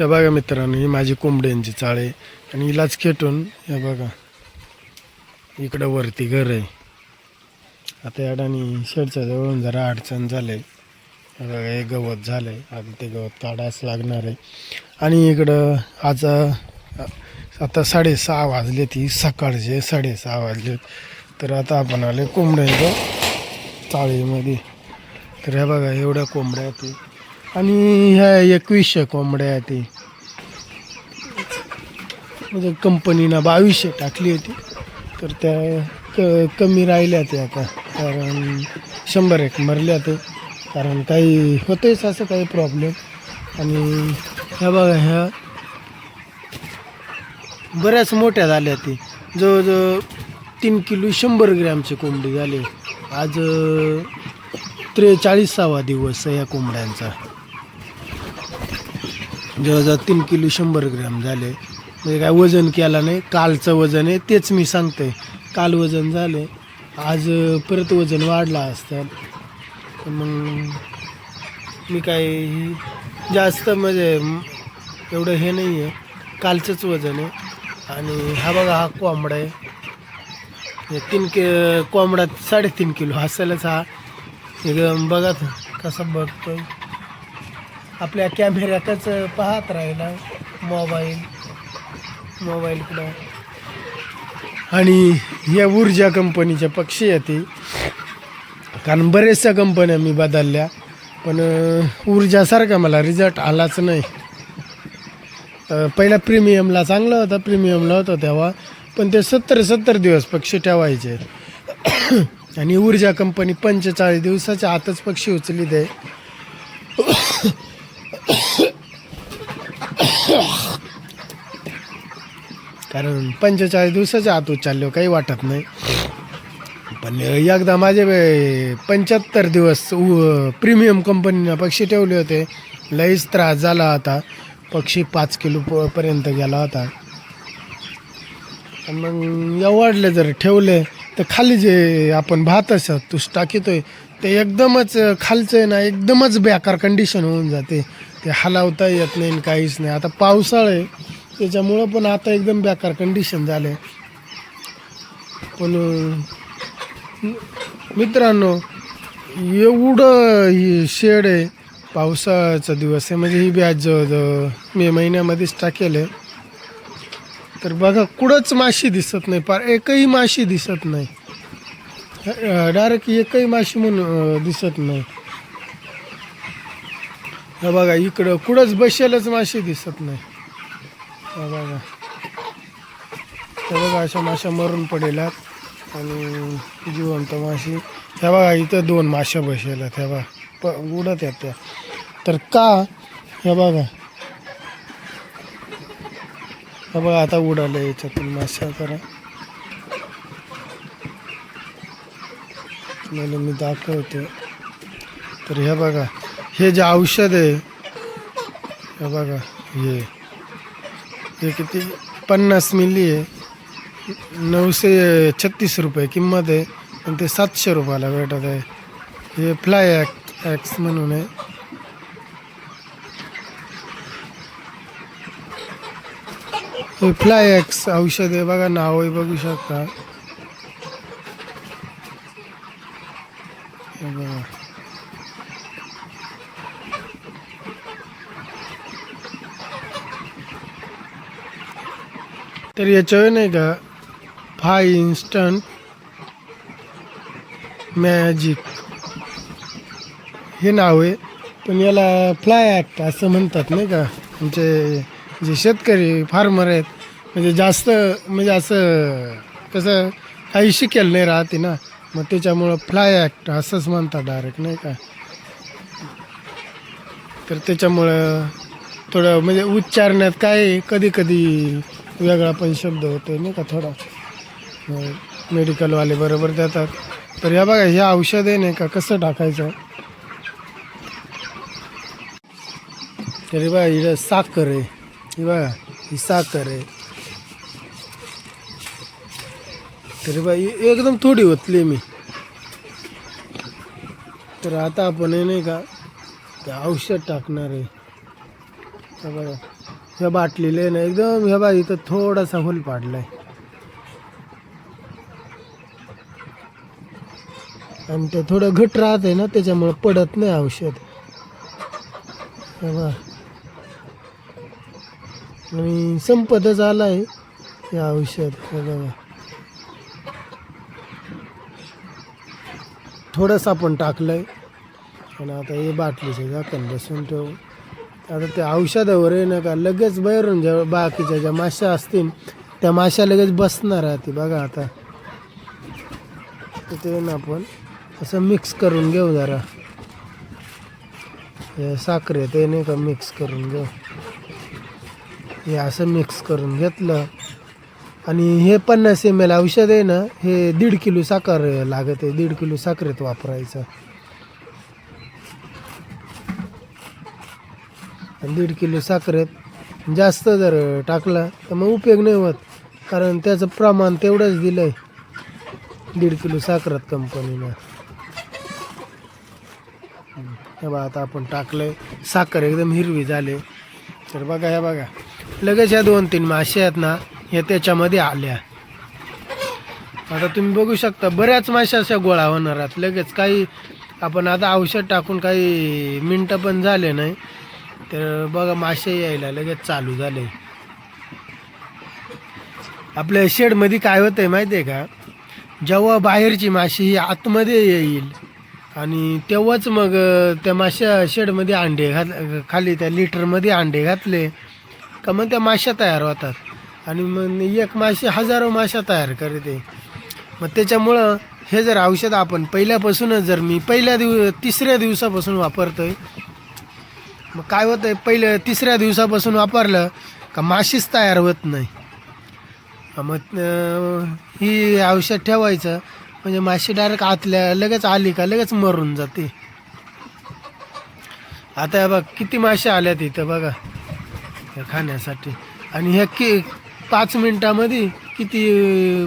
या बघा मित्रांनो ही माझी कोंबड्यांची चाळ आहे आणि हिलाच खेटून हे बघा इकडं वरती घर आहे. आता या डानी शेडच्या जवळून जरा अडचण झालंय. हे बघा हे गवत झालं आहे आता ते गवत काढायच लागणार आहे. आणि इकडं आज आता साडेसहा वाजले ती सकाळचे साडेसहा वाजले तर आता आपण आले कोंबड्यांच्या चाळीमध्ये. तर ह्या बघा एवढ्या कोंबड्या ते. आणि ह्या एकवीसशे कोंबड्या ते. म्हणजे कंपनीनं बावीसशे टाकली होती. तर त्या क कमी राहिल्या ते आता. कारण शंभर एक मरल्या ते. कारण काही होतेच असं काही प्रॉब्लेम आणि ह्या बघा ह्या बऱ्याच मोठ्या झाल्या ते. जवळजवळ तीन किलो शंभर ग्रॅमचे कोंबडी झाले. आज त्रेचाळीसावा दिवस या कोंबड्यांचा. जवळजवळ तीन किलो शंभर ग्रॅम झाले. म्हणजे काय वजन केला नाही. कालचं वजन आहे तेच मी सांगते काल वजन झाले. आज परत वजन वाढला असतं. मग मी काय जास्त म्हणजे एवढं हे नाही आहे कालचंच वजन आहे. आणि हा बघा हा कोंबडा आहे. तीन कि कोंबडा साडेतीन किलो असेलच हा एकदम बघा तो कसा आहे आपल्या कॅमेऱ्यातच पाहत राहिला मोबाईल. मोबाईलकडं. आणि या ऊर्जा कंपनीच्या पक्षी येते. कारण बऱ्याचशा कंपन्या मी बदलल्या पण ऊर्जासारखा मला रिझल्ट आलाच नाही. पहिला प्रीमियमला चांगला होता प्रीमियमला होता तेव्हा पण ते सत्तर सत्तर दिवस पक्षी ठेवायचे. आणि ऊर्जा कंपनी पंचेचाळीस दिवसाच्या आतच पक्षी उचली आहे. कारण पंचेचाळीस दिवसाच्या आत उचलले काही वाटत नाही. पण एकदा माझे पंच्याहत्तर दिवस प्रीमियम कंपनीनं पक्षी ठेवले होते. लईच त्रास झाला होता. पक्षी पाच किलो पर्यंत गेला होता. मग एवढले जर ठेवले तर खाली जे आपण भात असत तूस टाकीतोय ते एकदमच खालचं आहे ना एकदमच बेकार कंडिशन होऊन जाते. ते हलावता येत नाही आणि काहीच नाही. आता पावसाळा आहे त्याच्यामुळं पण आता एकदम बेकार कंडिशन झाले. पण मित्रांनो एवढं ही शेड आहे पावसाचा दिवस आहे. म्हणजे ही बॅच जवळजवळ मे महिन्यामध्येच टाकेल आहे. तर बघा कुठंच माशी दिसत नाही. पार एकही माशी दिसत नाही. डायरेक्ट एकही माशी म्हणून दिसत नाही. हे बघा इकडं कुठंच बसेलच मासे दिसत नाही. हे बघा. हे बघा अशा माशा मरून पडेलात आणि जिवंत माशी ह्या बघा इथं दोन माश्या बसेलात ह्या बघा प उडत आहेत त्या. तर का? ह्या बघा. हा बघा आता उडालं याच्यातून माशा करा तुम्हाला मी दाखवतो तर हे बघा हे जे औषध आहे हे बघा हे? हे किती पन्नास मिली आहे नऊशे छत्तीस रुपये किंमत आहे आणि ते सातशे रुपयाला भेटत आहे। हे फ्लाय ॲक्ट ॲक्स म्हणून आहे। हे फ्लाय ॲक्स औषध आहे, बघा नावही बघू शकता। बघा। तर याच्यावर नाही का फाय इन्स्टंट मॅजिक हे नाव आहे पण याला फ्लाय ॲक्ट असं म्हणतात नाही का म्हणजे जे शेतकरी फार्मर आहेत म्हणजे जास्त म्हणजे असं कसं काही शिकेल नाही राहते ना मग त्याच्यामुळं फ्लाय ॲक्ट असंच म्हणतात डायरेक्ट नाही का. तर त्याच्यामुळं थोडं म्हणजे उच्चारण्यात काय कधी कधी वेगळा पण शब्द होतो नाही का थोडा. हो, मेडिकलवाले बरोबर देतात. तर या बघा हे औषध आहे नाही का कसं टाकायचं? तरी बघा इकडं साखर आहे. ही बघा ही साखर आहे. तरी बा एकदम थोडी होतली मी. तर आता आपण हे नाही का ते औषध टाकणार आहे. बघा. ह्या बाटलीला ना एकदम ह्या बा इथं थोडासा होल पाडलाय. आणि ते थोडं घट राहत ना त्याच्यामुळं पडत नाही औषध. हे बा आणि संपतच आलाय हे औषध हे बघा. थोडंसं आपण टाकलंय. आणि आता हे बाटलीचं झाकण बसून ठेवू. आता ते औषधावर आहे ना का लगेच बाहेरून ज्या बाकीच्या ज्या माश्या असतील त्या माश्या लगेच बसणार आहे बघा आता. तिथे ते ना आपण असं मिक्स करून घेऊ जरा. हे साखरे ते नाही का मिक्स करून घेऊ. हे असं मिक्स करून घेतलं. आणि हे पन्नास एम एल औषध आहे ना हे दीड किलो साखर लागत आहे दीड किलो साखरेत वापरायचं. दीड किलो साखरेत जास्त जर टाकला तर मग उपयोग नाही होत. कारण त्याचं प्रमाण तेवढंच दिलं आहे दीड किलो साखरेत कंपनीनं. हे बघा आता आपण टाकलं आहे साखर एकदम हिरवी झाले. तर बघा हे बघा. लगेच ह्या दोन तीन मासे आहेत ना हे त्याच्यामध्ये आल्या. आता तुम्ही बघू शकता बऱ्याच माश्या अशा गोळा होणार आहेत. लगेच काही आपण आता औषध टाकून काही मिनटं पण झाले नाही. तर बघा मासे यायला लगेच चालू झाले. आपल्या शेडमध्ये काय होतंय माहिती आहे का? जेव्हा बाहेरची माशी ही आतमध्ये येईल आणि तेव्हाच मग त्या माश्या शेडमध्ये अंडे घात खाली त्या लिटरमध्ये अंडे घातले का मग त्या माश्या तयार होतात. आणि मग एक माशी हजारो माश्या तयार करते. मग त्याच्यामुळं हे जर औषध आपण पहिल्यापासूनच जर मी पहिल्या दिव तिसऱ्या दिवसापासून वापरतोय मग काय होतंय पहिलं तिसऱ्या दिवसापासून वापरलं का माशीच तयार होत नाही. मग ही औषध ठेवायचं म्हणजे माशी डायरेक्ट आतल्या लगेच आली का लगेच मरून जाते. आता बघ किती मासे आल्या इथं बघा खाण्यासाठी. आणि ह्या कि पाच मिनटामध्ये किती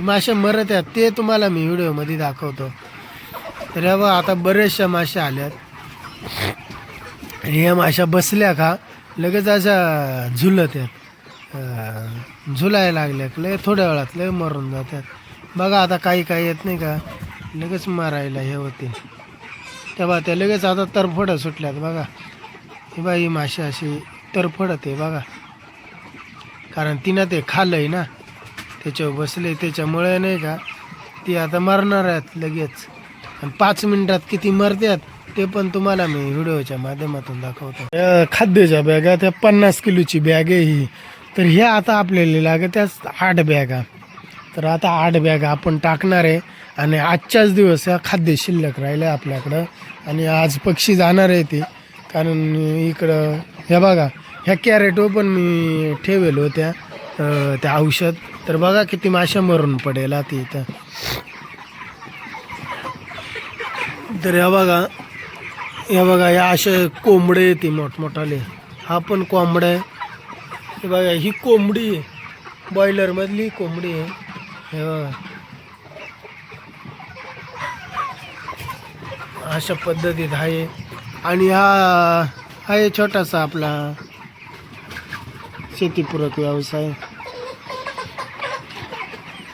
मासे मरत आहेत ते तुम्हाला मी व्हिडिओमध्ये दाखवतो. तर हे बघा आता बऱ्याचशा माशा आल्यात. या ह्या माश्या बसल्या का? लगेच अशा झुलत आहेत. झुलाय झुलायला लागल्या लय थोड्या वेळात लय मरून जातात बघा आता काही काही येत नाही का? लगेच मारायला हे होते. तेव्हा त्या लगेच आता तरफडं सुटल्यात बघा. ही बाई माशी अशी तरफडत आहे बघा. कारण तिनं ते खाल्लंय ना. त्याच्यावर बसले त्याच्यामुळे नाही का ती आता मरणार आहेत लगेच. आणि पाच मिनिटात किती मरतात ते पण तुम्हाला मी व्हिडिओच्या माध्यमातून दाखवतो. या खाद्याच्या बॅगा त्या पन्नास किलोची बॅग आहे ही. तर ह्या आता आपल्याला लागत त्या आठ बॅगा. तर आता आठ बॅग आपण टाकणार आहे आणि आजच्याच दिवस ह्या खाद्य शिल्लक राहिलं आहे आपल्याकडं. आणि आज पक्षी जाणार आहे ते. कारण इकडं ह्या बघा ह्या कॅरेटो पण मी ठेवेल होत्या त्या औषध. तर बघा किती माशा मरून पडेल आता इथं. तर ह्या बघा हे बघा या असे कोंबडे येते मोठमोठाले. हा पण कोंबडा आहे. हे बघा ही कोंबडी आहे. बॉयलरमधली कोंबडी आहे. हे बघा. अशा पद्धतीत आहे. आणि हा आहे छोटासा आपला शेतीपूरक व्यवसाय.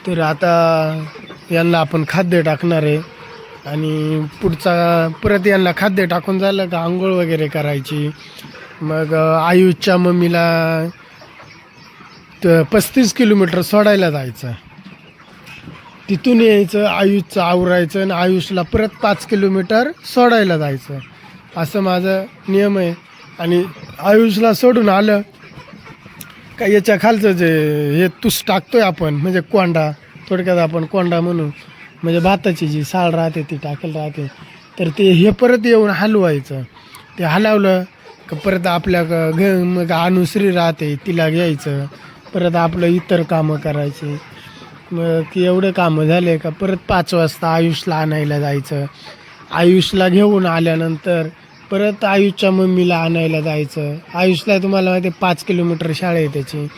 तर आता यांना आपण खाद्य टाकणार आहे. आणि पुढचा परत यांना खाद्य टाकून झालं का आंघोळ वगैरे करायची. मग आयुषच्या मम्मीला पस्तीस किलोमीटर सोडायला जायचं. तिथून यायचं आयुषचं आवरायचं आणि आयुषला परत पाच किलोमीटर सोडायला जायचं. असं माझं नियम आहे. आणि आयुषला सोडून आलं का याच्या खालचं जे हे तुस टाकतोय आपण म्हणजे कोंडा थोडक्यात आपण कोंडा म्हणून म्हणजे भाताची जी साल राहते ती टाकेल राहते. तर ते हे परत येऊन हलवायचं. ते हलवलं का परत आपल्या घ मग अनुसरी राहते तिला घ्यायचं. परत आपलं इतर कामं करायची. मग ती एवढे कामं झाले का परत पाच वाजता आयुषला आणायला जायचं. आयुषला घेऊन आल्यानंतर परत आयुषच्या मम्मीला आणायला जायचं. आयुषला तुम्हाला माहिती आहे पाच किलोमीटर शाळा आहे त्याची.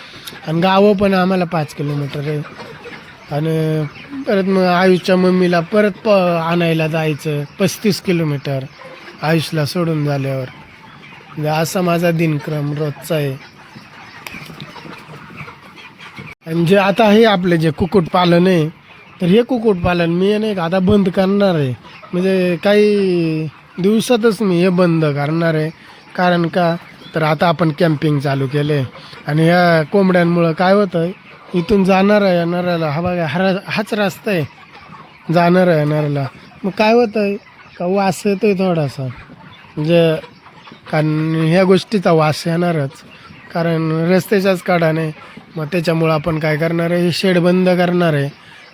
आणि गावं पण आम्हाला पाच किलोमीटर आहे. आणि परत मग आयुषच्या मम्मीला परत प आणायला जायचं पस्तीस किलोमीटर आयुषला सोडून झाल्यावर. म्हणजे असा माझा दिनक्रम रोजचा आहे. आणि जे आता हे आपलं जे कुक्कुटपालन आहे तर हे कुक्कुटपालन मी नाही का आता बंद करणार आहे. म्हणजे काही दिवसातच मी हे बंद करणार आहे. कारण का? तर आता आपण कॅम्पिंग चालू केले आणि या कोंबड्यांमुळं काय होतं इथून जाणार आहे येणाऱ्याला हा बघा हर हाच रस्ता आहे. जाणार आहे येणाऱ्याला मग काय होतं आहे? का वास येतो आहे थोडासा. म्हणजे कारण ह्या गोष्टीचा वास येणारच. कारण रस्त्याच्याच काढाने मग त्याच्यामुळं आपण काय करणार आहे? हे शेड बंद करणार आहे.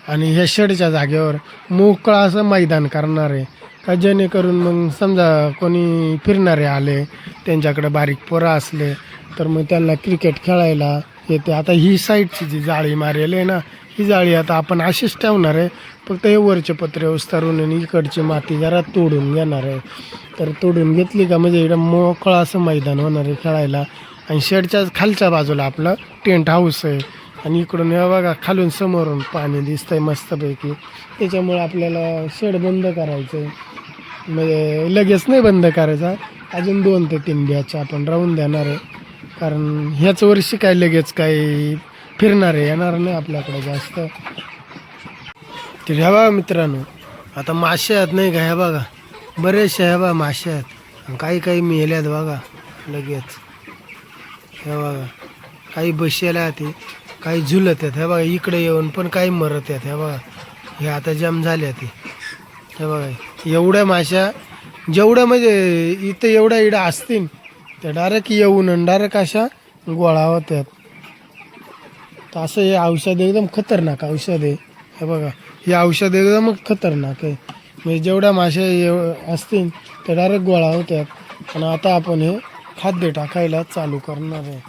आणि ह्या शेडच्या जागेवर मोकळा असं मैदान करणार आहे. का जेणेकरून मग समजा कोणी फिरणारे आले त्यांच्याकडे बारीक पोरं असले तर मग त्यांना क्रिकेट खेळायला येते. आता ही साईडची जी जाळी मारेल आहे ना ही जाळी आता आपण अशीच ठेवणार आहे. फक्त हे वरचे पत्रे उस्तारून आणि इकडची माती जरा तोडून घेणार आहे. तर तोडून घेतली का म्हणजे इकडं मोकळं असं मैदान होणार आहे खेळायला. आणि शेडच्या खालच्या बाजूला आपलं टेंट हाऊस आहे. आणि इकडून हे बघा खालून समोरून पाणी दिसतंय मस्तपैकी. त्याच्यामुळे आपल्याला शेड बंद करायचं आहे म्हणजे लगेच नाही बंद करायचा. अजून दोन ते तीन बॅच आपण राहून देणार आहे. कारण ह्याच वर्षी काय लगेच काही फिरणार आहे येणार नाही आपल्याकडे जास्त. तर ह्या बघा मित्रांनो आता मासे आहेत नाही का ह्या बघा. बरेचसे ह्या बघा मासे आहेत. आणि काही काही मेल्यात बघा लगेच. हे बघा. काही बसेल्या आहेत काही झुलत आहेत. हे बघा इकडे येऊन पण काही मरत आहेत. हे बघा. हे आता जम झाले ते ह्या बघा एवढ्या माश्या जेवढ्या म्हणजे इथं एवढ्या इडं असतील त्या डायरेक्ट येऊन आणि डायरेक्ट अशा गोळा होत्यात. तर असं हे औषध एकदम खतरनाक औषध आहे. हे बघा हे औषध एकदम खतरनाक आहे. म्हणजे जेवढ्या माश्या असतील त्या डायरेक्ट गोळा होत्यात. आणि आता आपण हे खाद्य टाकायला चालू करणार आहे.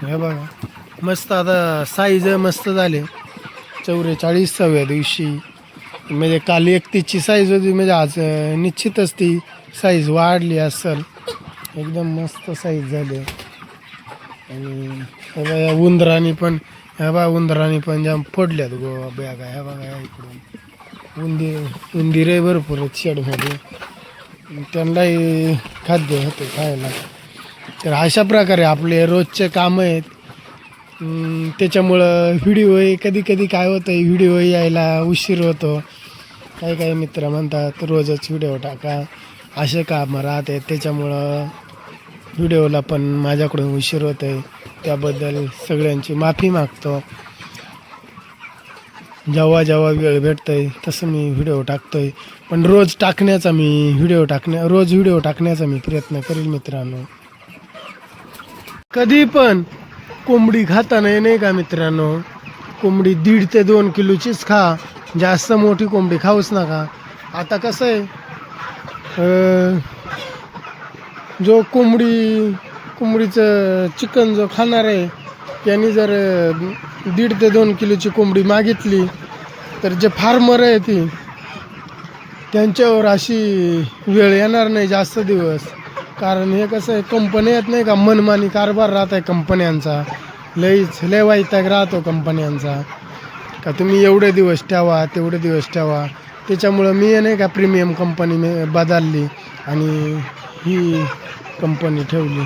हे बघा मस्त आता साईज मस्त झाले. चौवेचाळीसाव्या दिवशी. म्हणजे काल एकतीसची साईज होती म्हणजे आज निश्चितच ती साईज वाढली असेल. एकदम मस्त साईज झाली. आणि हे बघा या उंदराने पण ह्या बा उंदराने पण जाम फोडल्यात गो बॅगा ह्या बघा ह्या इकडून. उंदीर उंदीरही भरपूर आहेत शेडमध्ये. त्यांनाही खाद्य होते खायला. तर अशा प्रकारे आपले रोजचे कामं आहेत. त्याच्यामुळं व्हिडिओ कधी कधी काय होतं व्हिडिओ यायला उशीर होतो. काही काही मित्र म्हणतात रोजच व्हिडिओ टाका. असे कामं राहते. त्याच्यामुळं व्हिडिओला पण माझ्याकडून उशीर होत आहे त्याबद्दल सगळ्यांची माफी मागतो. जेव्हा जेव्हा वेळ भेटतोय तसं मी व्हिडिओ टाकतोय. पण रोज टाकण्याचा मी व्हिडिओ टाकण्या रोज व्हिडिओ टाकण्याचा मी प्रयत्न करेल मित्रांनो. कधी पण कोंबडी खाताना नाही का मित्रांनो? कोंबडी दीड ते दोन किलोचीच खा. जास्त मोठी कोंबडी खाऊच नका. आता कसं आहे? जो कोंबडी कोंबडीचं चिकन जो खाणार आहे त्यांनी जर दीड ते दोन किलोची कोंबडी मागितली तर जे फार्मर आहे ती त्यांच्यावर अशी वेळ येणार नाही जास्त दिवस. कारण हे कसं आहे कंपन्या आहेत नाही का मनमानी कारभार राहत आहे कंपन्यांचा लईच लय वैताग राहतो कंपन्यांचा का तुम्ही एवढे दिवस ठेवा तेवढे दिवस ठेवा. त्याच्यामुळं मी नाही का प्रीमियम कंपनी बदलली आणि ही कंपनी ठेवली.